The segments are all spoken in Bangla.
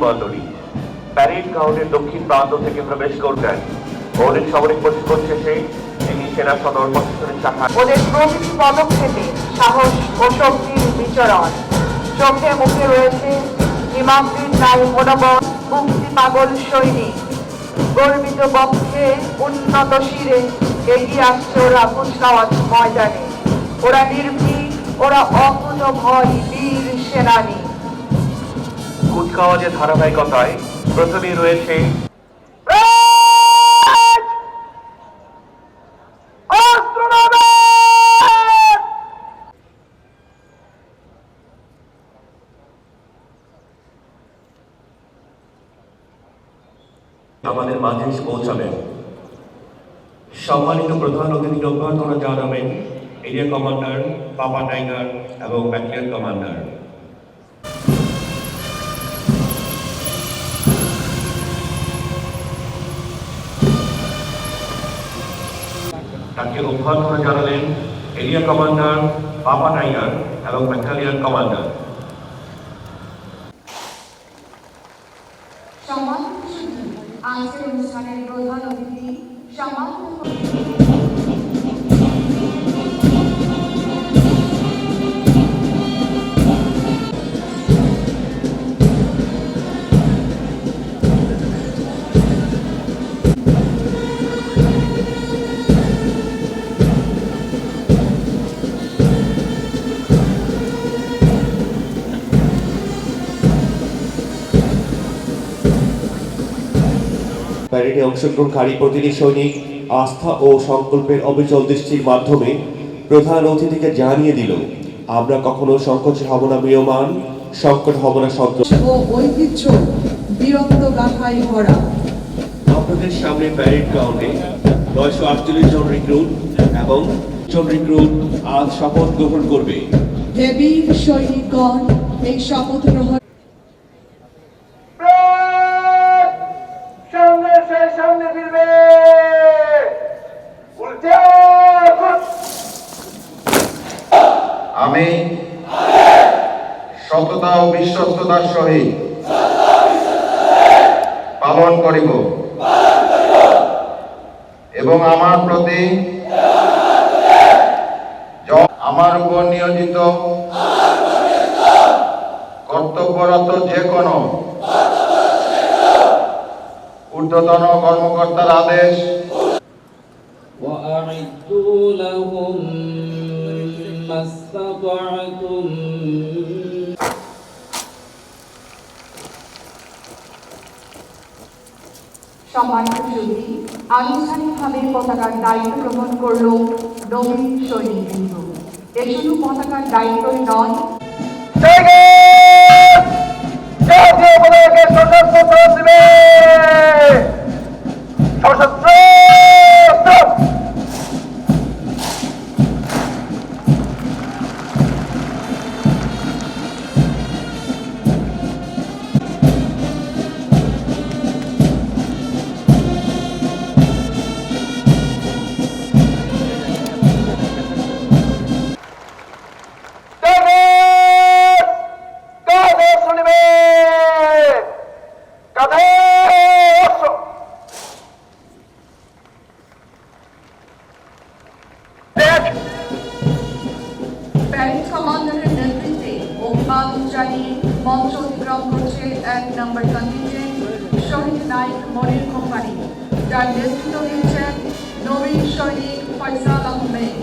প্রতিনিধিমণ্ডলী প্যারেড গ্রাউন্ডের দক্ষিণ প্রান্ত থেকে প্রবেশ প্রশিক্ষণ শেষে এই সেনা সদর প্রশাসনের শাখা ওদের প্রতিটি পদক্ষেপে সাহস ও শক্তির বিচরণ। চোখে মুখে রয়েছে ন্যায় মনোবল, মুক্তি পাগল সৈনিক। গর্বিত উন্নত শিরে এগিয়ে আসছে ওরা কুচকাওয়াজ ময়দানে। ওরা নির্ভীক, ওরা অকুত ভয় বীর সেনানী। কুচকাওয়াজের ধারাবাহিকতায় প্রথমেই রয়েছে আমাদের মাঝে এসে পৌঁছাবেন। সম্মানিত প্রধান অতিথির অভ্যর্থনা জানাবেন এরিয়া কমান্ডার পাপা টাইগার এবং ব্যাটালিয়ন কমান্ডার। তাকে অভ্যর্থনা জানালেন এরিয়া কমান্ডার পাপা টাইগার এবং ব্যাটালিয়ান কমান্ডার। সম্মানিত অনুষ্ঠানের প্রধান অতিথি প্যারেডে অংশগ্রহণকারী প্রতিটি সৈনিক আস্থা ও সংকল্পের অবিচল দৃষ্টির মাধ্যমে প্রধান অতিথিকে জানিয়ে দিল আমরা কখনো সংকোচে হব না মেয়মান সংকট হব না সন্ত্রাস ও ঐতিহ্য বীরত্ব গাথায় ভরা। আপনাদের সামনে প্যারেড গ্রাউন্ডে নয়শো আটচল্লিশ জন রিক্রুট এবং জন রিক্রুট আজ শপথ গ্রহণ করবে। হে বীর সৈনিকগণ এই শপথ গ্রহণ সততা ও বিশ্বস্ততার সহিত পালন করিব এবং আমার প্রতি য- আমার উপর নিয়োজিত কর্তব্যরত যে কোনো ঊর্ধ্বতন কর্মকর্তার আদেশ وأعدوا لهم ما استطعتم সম্মানিত সুধী আনুষ্ঠানিকভাবে পতাকার দায়িত্ব গ্রহণ করল নবীন কিন্তু এ শুধু পতাকার দায়িত্বই নয় প্যারেড কমান্ডারের নেতৃত্বে অভিবাদন জানিয়ে মঞ্চ অতিক্রম করছে এক নম্বর কন্টিনজেন্ট শহীদ নাইক মনির কোম্পানি। যার নেতৃত্ব দিচ্ছেন নবীন Shahid Faisal Ahmed.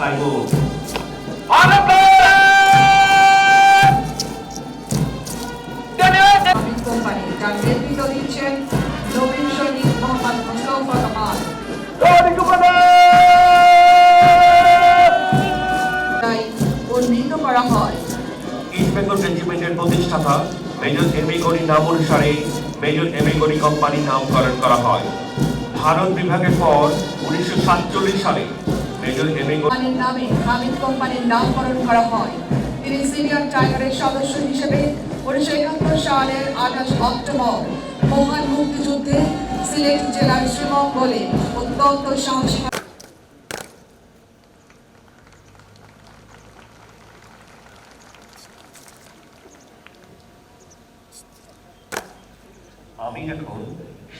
Bible. Honor Company that will East Bengal রেজিমেন্টের প্রতিষ্ঠাতা মেজর এম নাম অনুসারে মেজর এম এ নামকরণ করা হয় ভারত বিভাগের পর উনিশশো সাতচল্লিশ সালে নামে হামিদ কোম্পানির নামকরণ করা হয়। তিনি সিনিয়র টাইগারের সদস্য হিসেবে উনিশশো একাত্তর সালের আঠাশ অক্টোবর মহান মুক্তিযুদ্ধে সিলেট জেলার শ্রীমঙ্গলে অত্যন্ত সাহসী। আমি এখন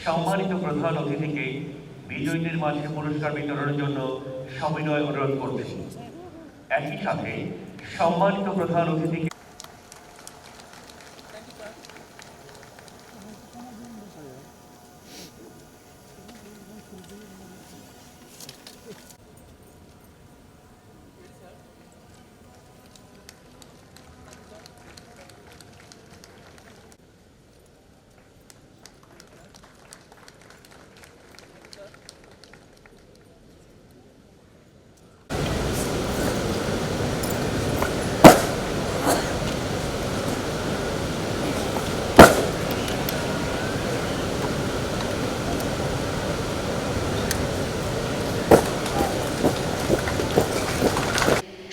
সম্মানিত প্রধান অতিথিকে বিজয়ীদের মাঝে পুরস্কার বিতরণের জন্য সবিনয় অনুরোধ করছি একই সাথে সম্মানিত প্রধান অতিথিকে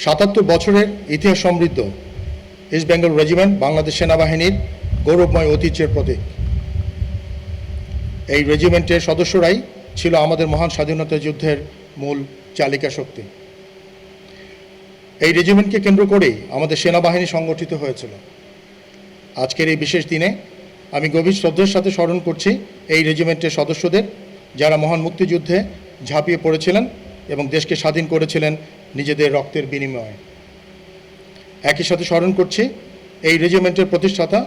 সাতাত্তর বছরের ইতিহাস সমৃদ্ধ ইস্ট বেঙ্গল রেজিমেন্ট বাংলাদেশ সেনাবাহিনীর গৌরবময় ঐতিহ্যের প্রতীক। এই রেজিমেন্টের সদস্যরাই ছিল আমাদের মহান স্বাধীনতা যুদ্ধের মূল চালিকা শক্তি। এই রেজিমেন্টকে কেন্দ্র করেই আমাদের সেনাবাহিনী সংগঠিত হয়েছিল। আজকের এই বিশেষ দিনে আমি গভীর শ্রদ্ধার সাথে স্মরণ করছি এই রেজিমেন্টের সদস্যদের যারা মহান মুক্তিযুদ্ধে ঝাঁপিয়ে পড়েছিলেন এবং দেশকে স্বাধীন করেছিলেন নিজেদের রক্তের বিনিময়ে। একই সাথে স্মরণ করছি, এই রেজিমেন্টের প্রতিষ্ঠাতা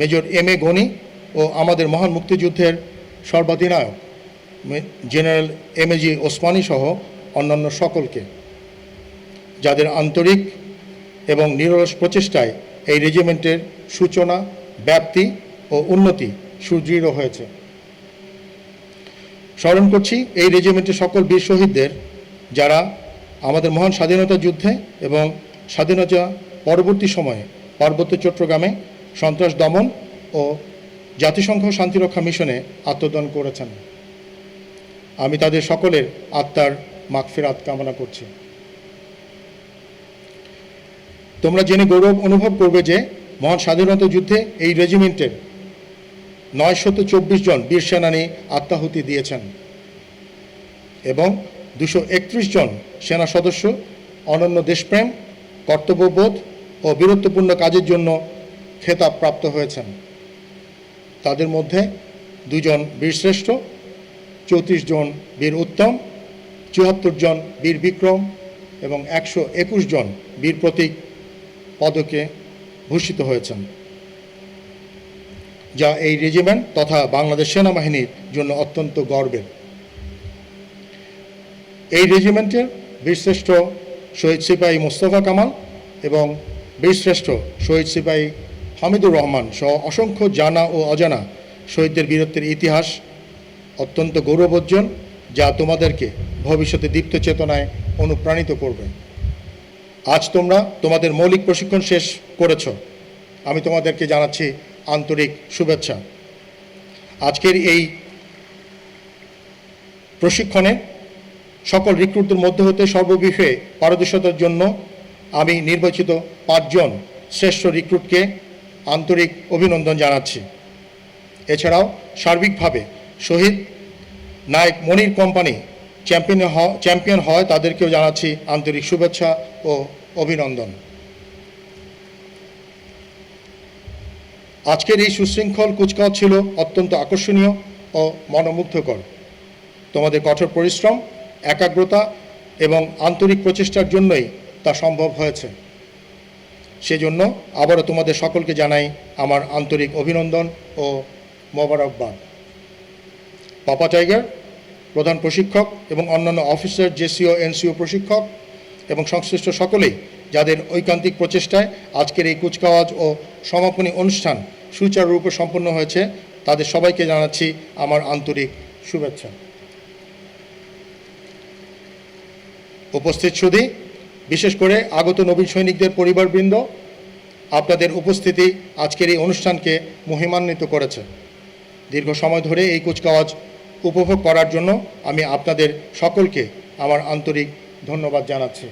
মেজর এম এ গনি ও আমাদের মহান মুক্তিযুদ্ধের সর্বাধিনায়ক general M A G Osmani সহ অন্যান্য সকলকে। যাদের আন্তরিক এবং নিরলস প্রচেষ্টায় এই রেজিমেন্টের সূচনা, ব্যাপ্তি ও উন্নতি সুদৃঢ় হয়েছে। স্মরণ করছি, এই রেজিমেন্টের সকল বীর শহীদদের যারা আমাদের মহান স্বাধীনতা যুদ্ধে এবং স্বাধীনতা পরবর্তী সময়ে পার্বত্য চট্টগ্রামে সন্ত্রাস দমন ও জাতিসংঘ শান্তিরক্ষা মিশনে আত্মদান করেছেন। আমি তাদের সকলের আত্মার মাগফিরাত কামনা করছি। তোমরা জেনে গৌরব অনুভব করবে যে মহান স্বাধীনতা যুদ্ধে এই রেজিমেন্টের নয়শত চব্বিশ জন বীর সেনানী আত্মাহুতি দিয়েছেন এবং দুশো একত্রিশ জন সেনা সদস্য, অনন্য দেশপ্রেম, কর্তব্যবোধ ও বীরত্বপূর্ণ কাজের জন্য খেতাব প্রাপ্ত হয়েছেন। তাদের মধ্যে দুজন বীরশ্রেষ্ঠ, চৌত্রিশ জন বীর উত্তম, চুয়াত্তর জন বীর বিক্রম এবং একশো একুশ জন বীর প্রতীক পদকে ভূষিত হয়েছেন। যা এই রেজিমেন্ট তথা বাংলাদেশ সেনাবাহিনীর জন্য অত্যন্ত গর্বের। এই রেজিমেন্টের বীরশ্রেষ্ঠ শহীদ সিপাহী মোস্তফা কামাল এবং বীরশ্রেষ্ঠ শহীদ সিপাহী হামিদুর রহমান সহ অসংখ্য জানা ও অজানা শহীদদের বীরত্বের ইতিহাস অত্যন্ত গৌরবোজ্জ্বল, যা তোমাদেরকে ভবিষ্যতে দীপ্ত চেতনায় অনুপ্রাণিত করবে। আজ তোমরা তোমাদের মৌলিক প্রশিক্ষণ শেষ করেছ। আমি তোমাদেরকে জানাচ্ছি আন্তরিক শুভেচ্ছা। আজকের এই প্রশিক্ষণে সকল রিক্রুটদের মধ্যে হতে সর্ববিষয়ে পারদর্শতার জন্য আমি নির্বাচিত পাঁচজন শ্রেষ্ঠ রিক্রুটকে আন্তরিক অভিনন্দন জানাচ্ছি। এছাড়াও সার্বিকভাবে শহীদ Naik Monir company champion champion হয় তাদেরকেও জানাচ্ছি আন্তরিক শুভেচ্ছা ও অভিনন্দন। আজকের এই সুশৃঙ্খল কুচকাওয়াজ ছিল অত্যন্ত আকর্ষণীয় ও মনোমুগ্ধকর। তোমাদের কঠোর পরিশ্রম একাগ্রতা এবং আন্তরিক প্রচেষ্টার জন্যই তা সম্ভব হয়েছে। সেজন্য আবারও তোমাদের সকলকে জানাই আমার আন্তরিক অভিনন্দন ও মোবারকবাদ। পাপা টাইগার, প্রধান প্রশিক্ষক এবং অন্যান্য অফিসার, জেসিও, এনসিও প্রশিক্ষক এবং সংশ্লিষ্ট সকলেই যাদের ঐকান্তিক প্রচেষ্টায় আজকের এই কুচকাওয়াজ ও সমাপনী অনুষ্ঠান সুচারুরূপে সম্পন্ন হয়েছে, তাদের সবাইকে জানাচ্ছি আমার আন্তরিক শুভেচ্ছা। উপস্থিত সুধী বিশেষ করে আগত নবীন সৈনিকদের পরিবারবৃন্দ, আপনাদের উপস্থিতি আজকের এই অনুষ্ঠানকে মহিমান্বিত করেছে। দীর্ঘ সময় ধরে এই কুচকাওয়াজ উপভোগ করার জন্য আমি আপনাদের সকলকে আমার আন্তরিক ধন্যবাদ জানাচ্ছি।